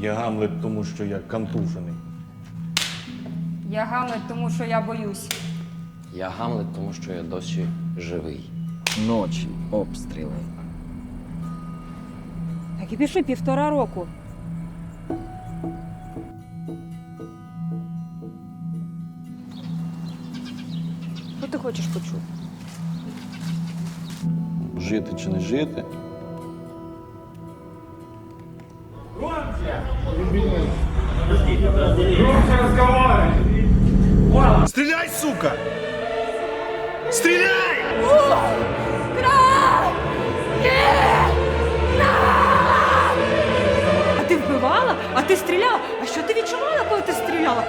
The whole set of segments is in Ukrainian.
Я Гамлет, тому що я контужений. Я Гамлет, тому що я боюсь. Я Гамлет, тому що я досі живий. Ночі, обстріли. Так і пішли півтора року. Що ти хочеш почути? Жити чи не жити? Стреляй, сука! Стреляй! А ти вбивала? А ти стріляла? А що ти відчувала, коли ти стріляла?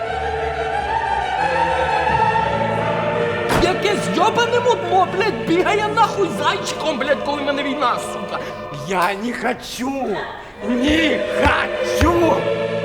Яке зйобане мудло, блядь, бігає нахуй зайчиком, блядь, коли в мене війна, сука. Я не хочу! Не хочу!